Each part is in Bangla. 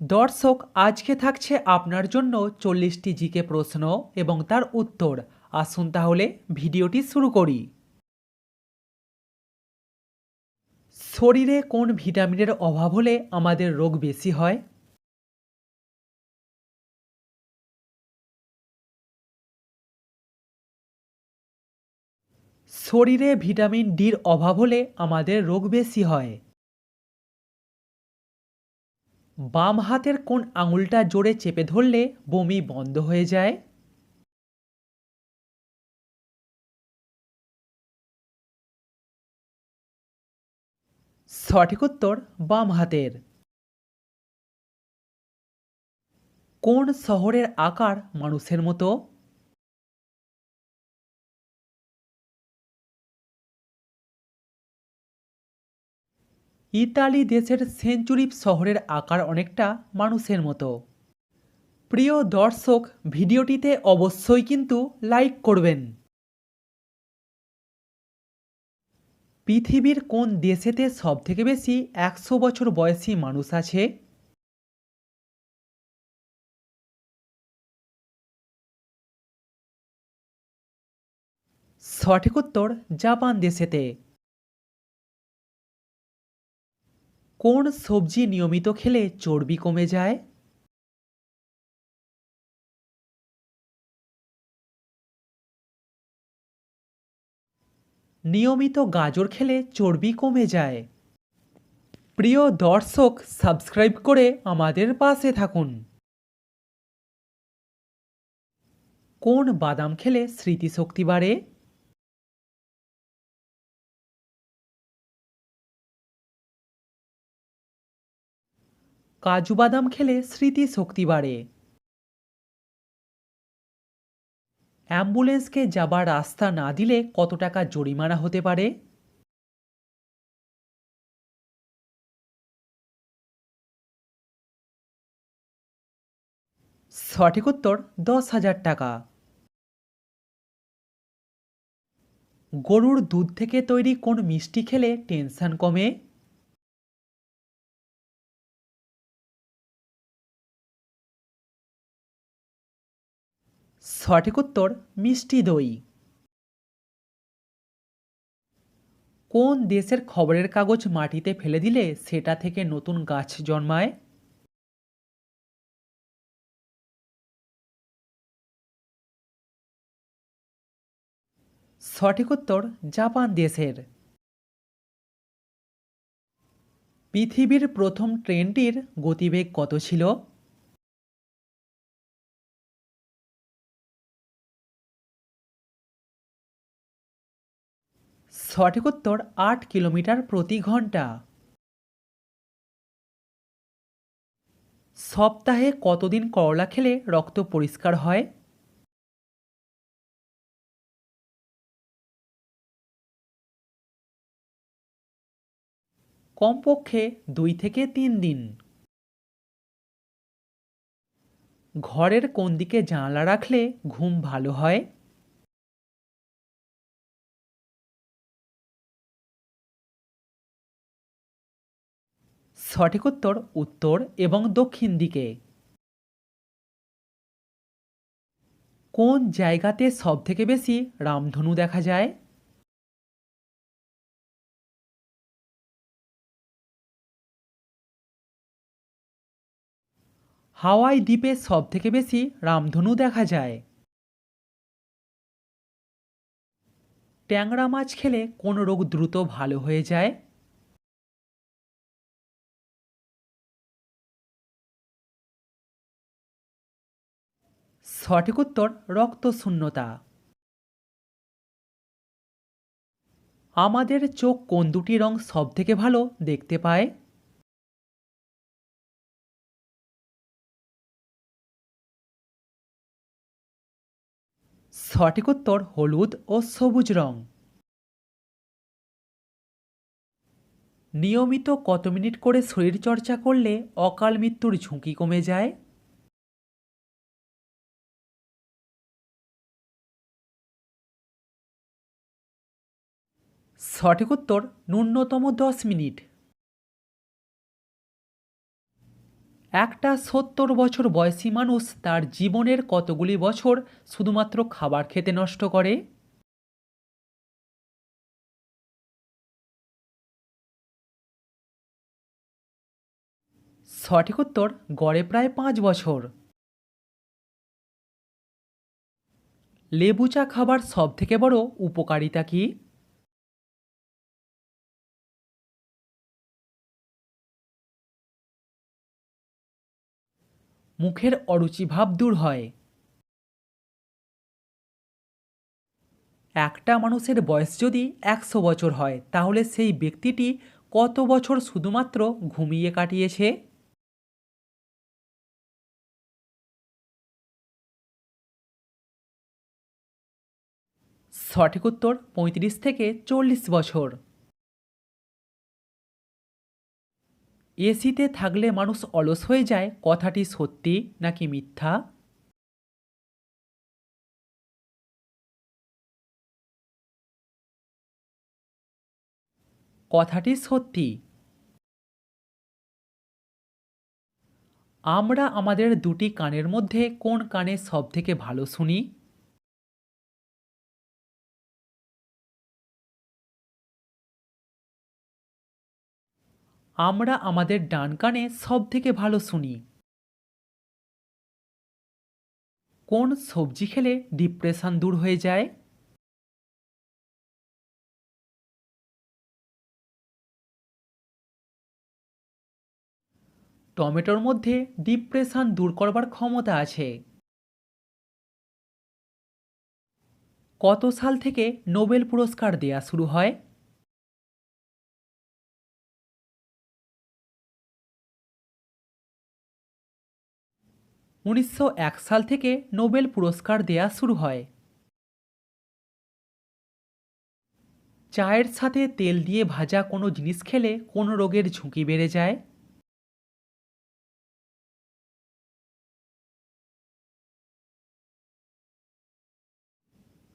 দর্শক, আজকে থাকছে আপনার জন্য চল্লিশটি জিকে প্রশ্ন এবং তার উত্তর। আসুন তাহলে ভিডিওটি শুরু করি। শরীরে কোন ভিটামিনের অভাব হলে আমাদের রোগ বেশি হয়? শরীরে ভিটামিন ডির অভাব হলে আমাদের রোগ বেশি হয়। বাম হাতের কোন আঙুলটা জোরে চেপে ধরলে বমি বন্ধ হয়ে যায়? সঠিক উত্তর, বাম হাতের। কোন শহরের আকার মানুষের মতো? ইতালি দেশের সেঞ্চুরি শহরের আকার অনেকটা মানুষের মতো। প্রিয় দর্শক, ভিডিওটিতে অবশ্যই কিন্তু লাইক করবেন। পৃথিবীর কোন দেশেতে সবথেকে বেশি একশো বছর বয়সী মানুষ আছে? সঠিক উত্তর, জাপান দেশেতে। কোন সবজি নিয়মিত খেলে চর্বি কমে যায়? নিয়মিত গাজর খেলে চর্বি কমে যায়। প্রিয় দর্শক, সাবস্ক্রাইব করে আমাদের পাশে থাকুন। কোন বাদাম খেলে স্মৃতিশক্তি বাড়ে? কাজু বাদাম খেলে স্মৃতিশক্তি বাড়ে। অ্যাম্বুলেন্সকে যাবার রাস্তা না দিলে কত টাকা জরিমানা হতে পারে? সঠিক উত্তর, দশ হাজার টাকা। গরুর দুধ থেকে তৈরি কোন মিষ্টি খেলে টেনশন কমে? সঠিক উত্তর মিষ্টি দই। কোন দেশের খবরের কাগজ মাটিতে ফেলে দিলে সেটা থেকে নতুন গাছ জন্মায়? সঠিক উত্তর জাপান দেশের। পৃথিবীর প্রথম ট্রেনটির গতিবেগ কত ছিল? সঠিক উত্তর আট কিলোমিটার প্রতি ঘণ্টা। সপ্তাহে কতদিন করলা খেলে রক্ত পরিষ্কার হয়? কমপক্ষে দুই থেকে তিন দিন। ঘরের কোন দিকে জানলা রাখলে ঘুম ভালো হয়? সঠিক উত্তর উত্তর এবং দক্ষিণ দিকে। কোন জায়গাতে সবথেকে বেশি রামধনু দেখা যায়? হাওয়াই দ্বীপে সবথেকে বেশি রামধনু দেখা যায়। ট্যাংরা মাছ খেলে কোন রোগ দ্রুত ভালো হয়ে যায়? সঠিক উত্তর, রক্তশূন্যতা। আমাদের চোখ কোন দুটি রং সবথেকে ভালো দেখতে পায়? সঠিক উত্তর, হলুদ ও সবুজ রং। নিয়মিত কত মিনিট করে শরীরচর্চা করলে অকাল মৃত্যুর ঝুঁকি কমে যায়? সঠিক উত্তর ন্যূনতম দশ মিনিট। একটা সত্তর বছর বয়সী মানুষ তার জীবনের কতগুলি বছর শুধুমাত্র খাবার খেতে নষ্ট করে? সঠিক উত্তর, গড়ে প্রায় পাঁচ বছর। লেবু চা খাবার সব থেকে বড় উপকারিতা কি? মুখের অরুচি ভাব দূর হয়। একটা মানুষের বয়স যদি একশো বছর হয়, তাহলে সেই ব্যক্তিটি কত বছর শুধুমাত্র ঘুমিয়ে কাটিয়েছে? সঠিক উত্তর পঁয়ত্রিশ থেকে চল্লিশ বছর। এসিতে থাকলে মানুষ অলস হয়ে যায়, কথাটি সত্যি নাকি মিথ্যা? কথাটি সত্যি। আমরা আমাদের দুটি কানের মধ্যে কোন কানে সবথেকে ভালো শুনি? আমরা আমাদের ডান কানে সবথেকে ভালো শুনি। কোন সবজি খেলে ডিপ্রেশন দূর হয়ে যায়? টমেটোর মধ্যে ডিপ্রেশন দূর করবার ক্ষমতা আছে। কত সাল থেকে নোবেল পুরস্কার দেয়া শুরু হয়? উনিশশো এক সাল থেকে নোবেল পুরস্কার দেয়া শুরু হয়। চায়ের সাথে তেল দিয়ে ভাজা কোনো জিনিস খেলে কোন রোগের ঝুঁকি বেড়ে যায়?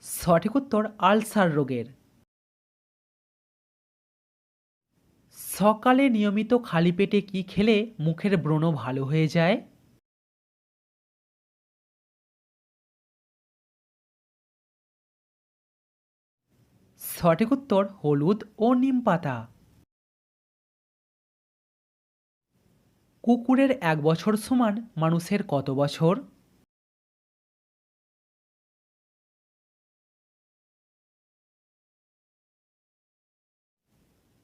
সঠিক উত্তর, আলসার রোগের। সকালে নিয়মিত খালি পেটে কি খেলে মুখের ব্রণ ভালো হয়ে যায়? সঠিক উত্তর হলুদ ও নিম পাতা। কুকুরের এক বছর সমান মানুষের কত বছর?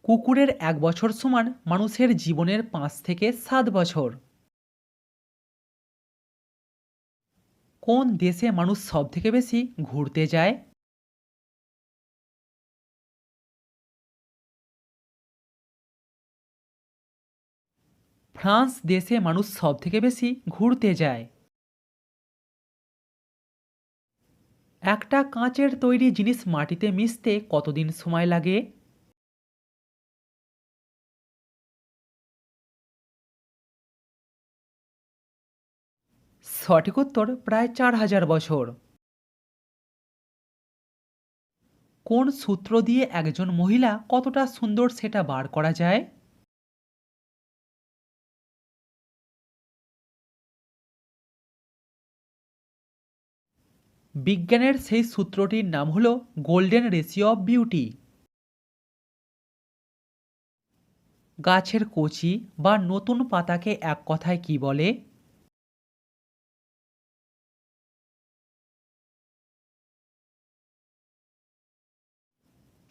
কুকুরের এক বছর সমান মানুষের জীবনের পাঁচ থেকে সাত বছর। কোন দেশে মানুষ সব থেকে বেশি ঘুরতে যায়? ফ্রান্স দেশে মানুষ সব থেকে বেশি ঘুরতে যায়। একটা কাঁচের তৈরি জিনিস মাটিতে মিশতে কতদিন সময় লাগে? সঠিক উত্তর প্রায় চার হাজার বছর। কোন সূত্র দিয়ে একজন মহিলা কতটা সুন্দর সেটা বার করা যায়? বিজ্ঞানের সেই সূত্রটির নাম হল গোল্ডেন রেশিও অফ বিউটি। গাছের কচি বা নতুন পাতাকে এক কথায় কি বলে?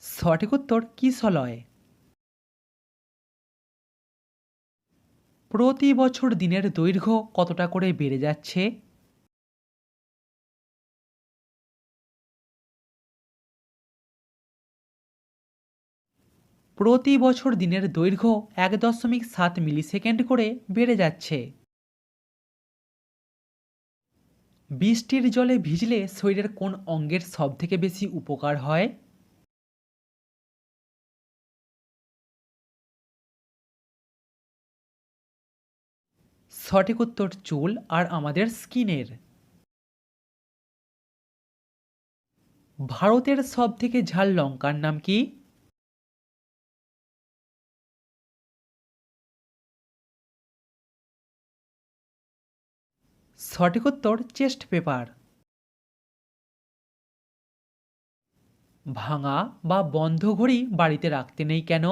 সঠিক উত্তর, কিশলয়। প্রতি বছর দিনের দৈর্ঘ্য কতটা করে বেড়ে যাচ্ছে? প্রতি বছর দিনের দৈর্ঘ্য এক দশমিক সাত মিলিসেকেন্ড করে বেড়ে যাচ্ছে। বৃষ্টির জলে ভিজলে শরীরের কোন অঙ্গের সবথেকে বেশি উপকার হয়? সঠিক উত্তর চুল আর আমাদের স্কিনের। ভারতের সব থেকে ঝাল লঙ্কার নাম কি? সঠিক উত্তর চেস্ট পেপার। ভাঙা বা বন্ধ ঘড়ি বাড়িতে রাখতে নেই কেন?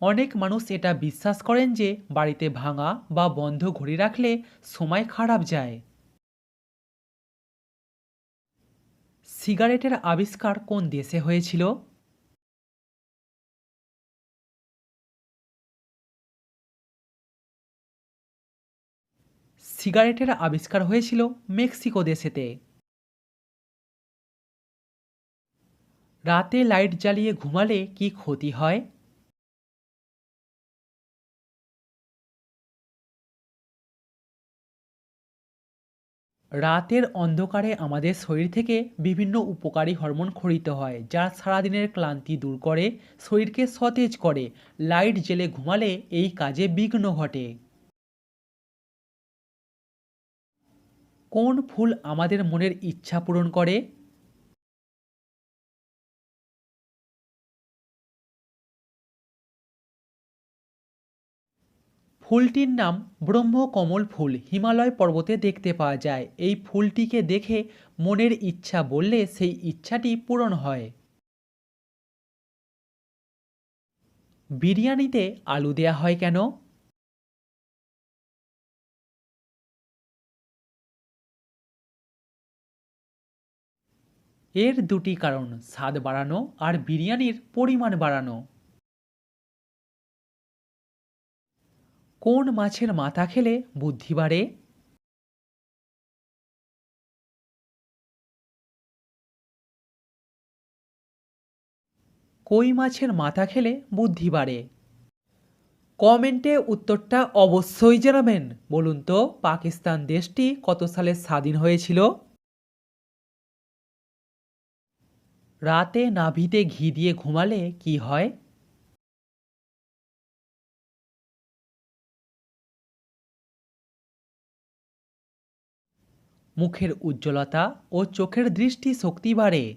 অনেক মানুষ এটা বিশ্বাস করেন যে বাড়িতে ভাঙা বা বন্ধ ঘড়ি রাখলে সময় খারাপ যায়। সিগারেটের আবিষ্কার কোন দেশে হয়েছিল? সিগারেটের আবিষ্কার হয়েছিল মেক্সিকো দেশেতে। রাতে লাইট জ্বালিয়ে ঘুমালে কি ক্ষতি হয়? রাতের অন্ধকারে আমাদের শরীর থেকে বিভিন্ন উপকারী হরমোন খরিত হয়, যা সারাদিনের ক্লান্তি দূর করে, শরীরকে সতেজ করে। লাইট জেলে ঘুমালে এই কাজে বিঘ্ন ঘটে। কোন ফুল আমাদের মনের ইচ্ছা পূরণ করে? ফুলটির নাম ব্রহ্মকমল ফুল। হিমালয় পর্বতে দেখতে পাওয়া যায়। এই ফুলটিকে দেখে মনের ইচ্ছা বললে সেই ইচ্ছাটি পূরণ হয়। বিরিয়ানিতে আলু দেয়া হয় কেন? এর দুটি কারণ, স্বাদ বাড়ানো আর বিরিয়ানির পরিমাণ বাড়ানো। কোন মাছের মাথা খেলে বুদ্ধি বাড়ে? কই মাছের মাথা খেলে বুদ্ধি বাড়ে? কমেন্টে উত্তরটা অবশ্যই জানাবেন। বলুন তো, পাকিস্তান দেশটি কত সালে স্বাধীন হয়েছিল? রাতে নাভিতে ঘি দিয়ে ঘুমালে কি হয়? মুখের উজ্জ্বলতা ও চোখের দৃষ্টি শক্তি বাড়ে।